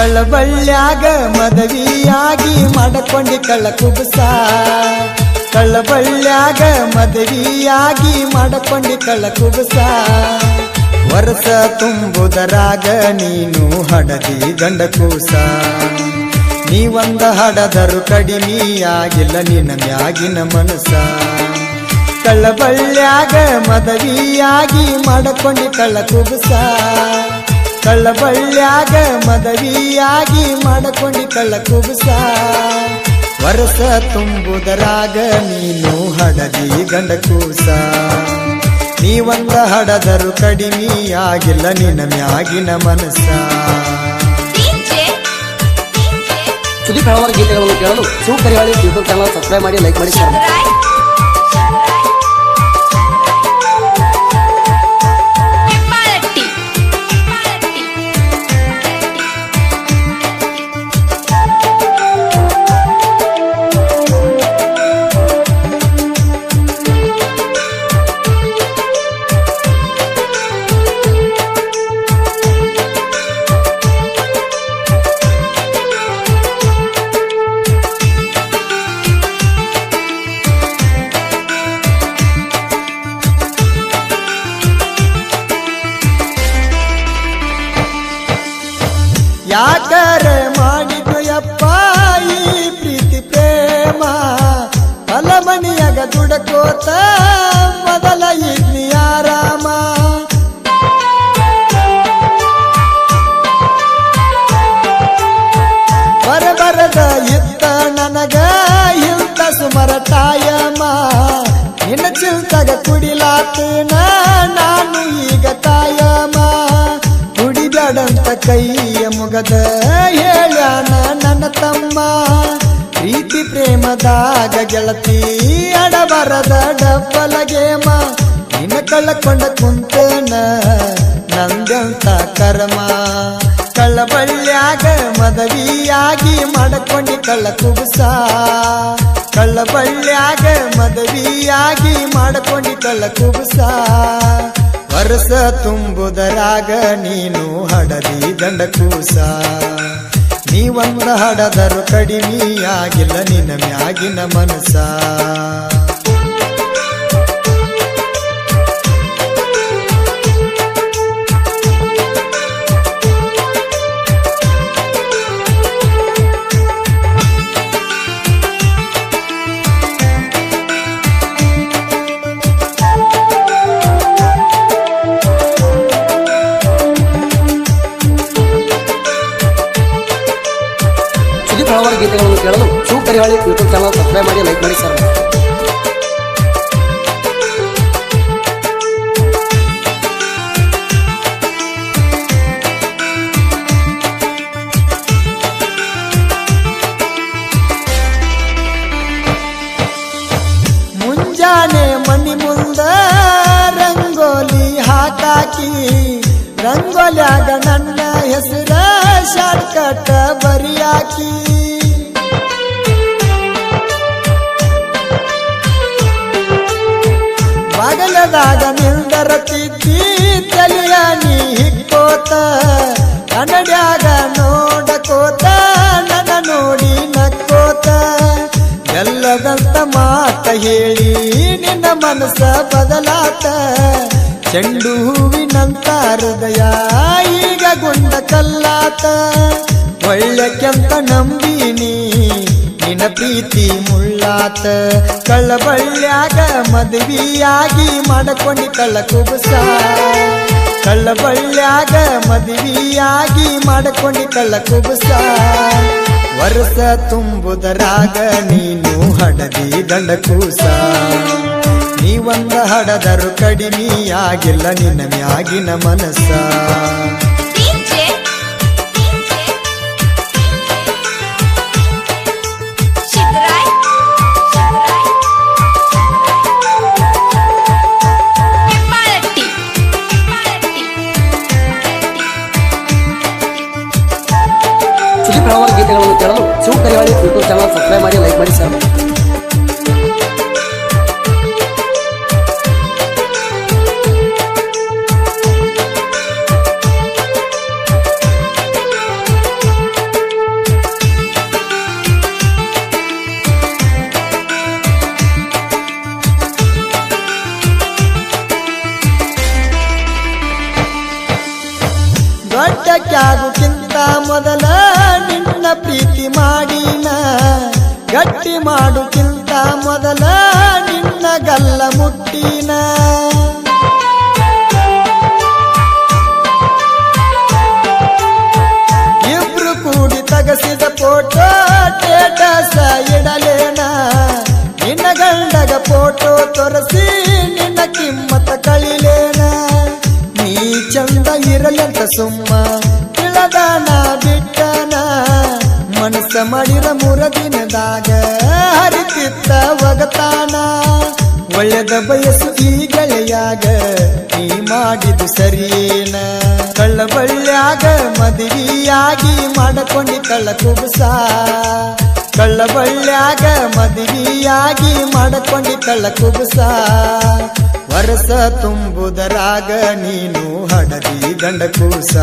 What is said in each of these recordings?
ಕಳ್ಳಬಳ್ಳ್ಯಾಗ ಮದವಿಯಾಗಿ ಮಾಡಕೊಂಡಿ ಕಳ್ಳ ಕುಬಸ. ಕಳ್ಳಬಳ್ಳ್ಯಾಗ ಮದವಿಯಾಗಿ ಮಾಡಕೊಂಡಿ ಕಳ್ಳ ಕುಬಸ. ವರ್ಷ ತುಂಬುದರಾಗ ನೀನು ಹಡದಿ ಗಂಡ ಕೂಸ ನೀವಂದ ಹಡದರು ಕಡಿಮೆಯಾಗಿಲ್ಲ ನಿನ್ನ ಮ್ಯಾಗಿನ ಮನಸ. ಕಳ್ಳಬಳ್ಳ್ಯಾಗ ಮದವಿಯಾಗಿ ಮಾಡಕೊಂಡಿ ಕಳ್ಳ ಕುಬಸ. ಕಳ್ಳಬಳ್ಳ್ಯಾಗ ಮದವಿಯಾಗಿ ಮಾಡಕೊಂಡಿ ಕಳ್ಳ ಕುಬಸ. ವರಸ ತುಂಬುದರಾಗ ನೀನು ಹಡದಿ ಗಂಡ ಕೂಸ ನೀವಂದ ಹಡದರು ಕಡಿಮೆಯಾಗಿಲ್ಲ ನಿನ್ನ ಮ್ಯಾಗಿನ ಮನಸ ಸುದೀಪ್ ಹಲವಾರು ಗೀತೆಗಳನ್ನು ಕೇಳಲು ಶಿವಕರಿಯಾಳಿ ಯೂಟ್ಯೂಬ್ ಚಾನಲ್ ಸಬ್ಸ್ಕ್ರೈಬ್ ಮಾಡಿ ಲೈಕ್ ಮಾಡಿ ಹೊಲಮನಿಯಾಗ ದುಡಕೋತ, ಮೊದಲ ಇದ್ನಿ ಆರಾಮ. ಬರಬರದ ಇತ್ತ ನನಗ ಇಂತ ಸುಮರ ತಾಯಮ್ಮ. ನಿನ್ನ ಚಿಲ್ತಾಗ ಕುಡಿಲಾತೇನ, ನಾನು ಈಗ ತಾಯಮ್ಮ. ಕುಡಿಬೇಡಂತ ಕೈಯ ಮುಗದ ಹೇಳ್ಯಾನ ನನ್ನ ತಮ್ಮ. ಪ್ರೀತಿ ಪ್ರೇಮದಾಗ ಗೆಳತಿ ಅಡಬರದ ಡಬ್ಬಲ ಗೇಮ ನಿನ್ನ ಕಳ್ಳಕೊಂಡ ಕುಂತನ, ನಂದಂತ ಕರ್ಮ? ಕಳ್ಳಬಳ್ಳ್ಯಾಗ ಮದವಿಯಾಗಿ ಮಾಡಕೊಂಡಿ ಕಳ್ಳ ಕುಬಸ. ಕಳ್ಳಬಳ್ಳ್ಯಾಗ ಮದವಿಯಾಗಿ ಮಾಡಕೊಂಡಿ ಕಳ್ಳ ಕುಬಸ. ವರ್ಷ ತುಂಬುದರಾಗ ನೀನು ಹಡದಿ ದಂಡ ಕೂಸ. ನೀವಂದ ಹಡದರು ಕಡಿಮೆಯಾಗಿಲ್ಲ ನಿನ್ನ ಮ್ಯಾಗಿನ ಮನಸ ಸುದೀಪ್ ಹಲವಾರು ಗೀತೆಗಳನ್ನು ಕೇಳಲು ಶಿವಕರಿಯಾಳಿ ಯೂಟ್ಯೂಬ್ ಚಾನಲ್ ಸಬ್ಸ್ಕ್ರೈಬ್ ಮಾಡಿ ಲೈಕ್ ಮಾಡಿ ಶೇರ್ ಮಾಡಿ. ಮುಂಜಾನೆ ಮನಿ ಮುಂದ ರಂಗೋಲಿ ಹಾಕಾಕಿ, ರಂಗೋಲ್ಯಾಗ ನನ್ನ ಹೆಸರ ಶಾರ್ಟ್ಕಟ್ ಬರಿಯಾಕಿ. ಬಗಲದಾಗ ನಿಲ್ದರ ತಿದ್ದಿ ತಲಿಯ ನೀ ಹಿಕ್ಕೋತ. ಕನ್ನಡ್ಯಾಗ ನೋಡಕೋತ, ನನ್ನ ನೋಡಿ ನಕ್ಕೋತ. ಎಲ್ಲದಂತ ಮಾತ ಹೇಳಿ ನಿನ್ನ ಮನಸ್ಸ ಬದಲಾತ. ಚೆಂಡು ಹೂವಿನಂತ ಹೃದಯ ಗುಂಡ ಕಲ್ಲಾತ, ಒಳ್ಳೆ ಕೆಂತ ನಂಬಿನಿ ನಿನ ಪ್ರೀತಿ ಮುಳ್ಳಾತ. ಕಳ್ಳಬಳ್ಳ್ಯಾಗ ಮದುವೆಯಾಗಿ ಮಾಡಕೊಂಡಿ ಕಳ್ಳ ಕುಬಸ. ಕಳ್ಳಬಳ್ಳ್ಯಾಗ ಮದುವೆಯಾಗಿ ಮಾಡಕೊಂಡಿ ಕಳ್ಳ ಕುಬಸ. ವರ್ಷ ತುಂಬುದರಾಗ ನೀನು ಹಡದಿ ದಂಡ ಕೂಸ. ನೀವಂದ ಹಡದರು ಕಡಿಮೆಯಾಗಿಲ್ಲ ನಿನ್ನ ಮ್ಯಾಗಿನ ಮನಸ್ಸ. ಸುದೀಪ್ ಹಲವಾರು ಗೀತೆಗಳನ್ನು ಕೇಳಲು ಶಿವಕರಿಯಾಳಿ ಯೂಟ್ಯೂಬ್ ಚಾನಲ್ ಸಬ್ಸ್ಕ್ರೈಬ್ ಮಾಡಿ ಲೈಕ್ ಮಾಡಿ ಶೇರ್ ಪ್ರೀತಿ ಮಾಡಿನ, ಗಟ್ಟಿ ಮಾಡುಕ್ಕಿಂತ ಮೊದಲ ನಿನ್ನ ಗಲ್ಲ ಮುಟ್ಟಿನ. ಇಬ್ರು ಕೂಡಿ ತಗಸಿದ ಫೋಟೋ ಸ್ಟೇಟಸ್ ಇಡಲೇನ? ನಿನ್ನ ಗಂಡಗ ಫೋಟೋ ತೋರಿಸಿ ನಿನ್ನ ಕಿಮ್ಮತ ಕಳಿಲೇನ? ನೀ ಚಂದ ಇರಲಂತ ಸುಮ್ಮ, ತಿಳದಾನ ಬಿಟ್ಟನ ಮನಸ್ಸ ಮಾಡಿರ ಮೂರ ದಿನದಾಗ ಹರಿತಿತ್ತ ಒಗತಾನ ಒಳ್ಳೆದ ಬಯಸು ಈ ಗೆಳೆಯಾಗ, ನೀ ಮಾಡಿದು ಸರಿಯೇನ? ಕಳ್ಳ ಬಳ್ಳ್ಯಾಗ ಮದುವೆಯಾಗಿ ಮಾಡಕೊಂಡಿ ಕಳ್ಳ ಕುಬುಸ. ಕಳ್ಳ ಬಳ್ಳ್ಯಾಗ ಮದುವೆಯಾಗಿ ಮಾಡಕೊಂಡಿ ಕಳ್ಳ ಕುಬುಸ. ವರಸ ತುಂಬುದರಾಗ ನೀನು ಹಡದಿ ಗಂಡ ಕೂಸ.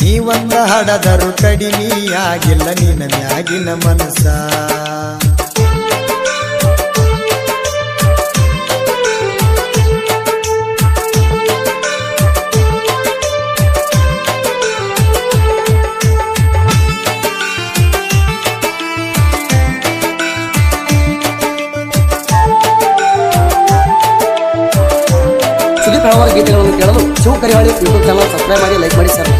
ನೀವಂದ ಹಡದರು ಕಡಿಮೆಯಾಗಿಲ್ಲ ನಿನ್ನ ಮ್ಯಾಗಿನ ಮನಸ ಸುದೀಪ್ ಅವರ ಗೀತೆಗಳನ್ನು ಕೇಳಲು ಶಿವ ಕರಿವಾಳಿ ಯೂಟ್ಯೂಬ್ ಚಾನಲ್ ಸಬ್ಸ್ಕ್ರೈಬ್ ಮಾಡಿ ಲೈಕ್ ಮಾಡಿ ಸರ್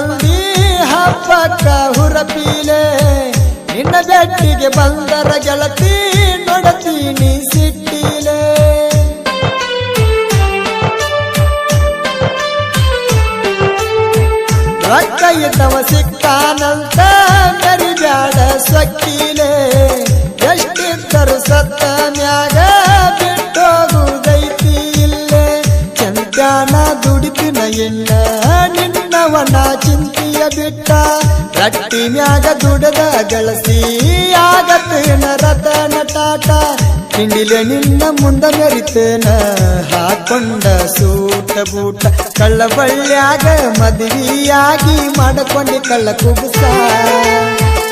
ಬಂದಿ ಹಬ್ಬಕ್ಕ ಹುರಪೀಲೆ, ನಿನ್ನ ಬೆಟ್ಟಿಗೆ ಬಂದರ ಗೆಳತಿ ನೊಡತೀನಿ ಸಿಟ್ಟಿಲೆ. ರೊಕ್ಕ ಇದ್ದವ ಸಿಕ್ಕಾನಂತ ಮೆರಿಬ್ಯಾಡ ಸೊಕ್ಕಿಲೆ. ಎಷ್ಟಿದ್ದರು ಸತ್ತ ಮ್ಯಾಗ ಬಿಟ್ಟೋಗುದೈತಿ ಇಲ್ಲೇ. ಚಂದ್ಯಾನ ದುಡಿತಿನ ಎಣ್ಣ ನಿನ್ನವನ ಚಿಂತಿಯ ಬಿಟ್ಟ, ರಟ್ಟಿ ಮ್ಯಾಗ ದುಡದ ಗಳಸಿ ಆಗತ್ತೇನ ರತನ ಟಾಟ. ಹಿಂಡಿಲೆ ನಿನ್ನ ಮುಂದ ಮೆರಿತೇನ, ಹಾಕೊಂಡ ಸೂಟ ಬೂಟ. ಕಳ್ಳ ಬಳ್ಳ್ಯಾಗ ಮದುವೆಯಾಗಿ ಮಾಡಕೊಂಡಿ ಕಳ್ಳ ಕುಗುಸ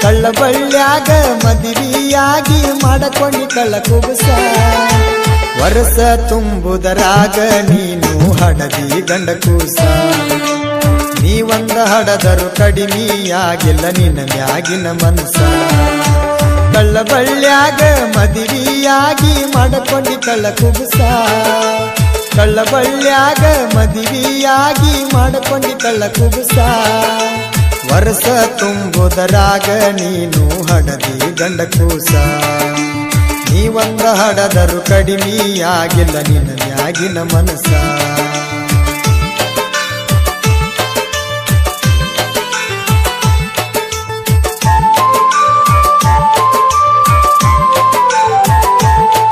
ಕಳ್ಳ ಬಳ್ಳ್ಯಾಗ ಮದುವೆಯಾಗಿ ಮಾಡಕೊಂಡಿ ಕಳ್ಳ ಕುಗುಸ ವರಸ ತುಂಬುದರಾಗ ನೀನು ಹಡದಿ ಗಂಡ ಕೂಸ. ನೀವಂದ ಹಡದರು ಕಡಿಮೆಯಾಗಿಲ್ಲ ನಿನ್ನ ಮ್ಯಾಗಿನ ಮನಸ ಕಳ್ಳ ಬಳ್ಳ್ಯಾಗ ಮದುವೆಯಾಗಿ ಮಾಡಕೊಂಡಿ ಕಳ್ಳ ಕುಗುಸ ಕಳ್ಳ ಬಳ್ಳ್ಯಾಗ ಮದುವೆಯಾಗಿ ಮಾಡಕೊಂಡಿ ಕಳ್ಳ ಕುಗುಸ ವರ್ಷ ತುಂಬುದರಾಗ ನೀನು ಹಡದಿ ಗಂಡ ಕೂಸ. ನೀವಂದ ಹಡದರು ಕಡಿಮೆಯಾಗಿಲ್ಲ ನಿನ್ನ ಮ್ಯಾಗಿನ ಮನಸ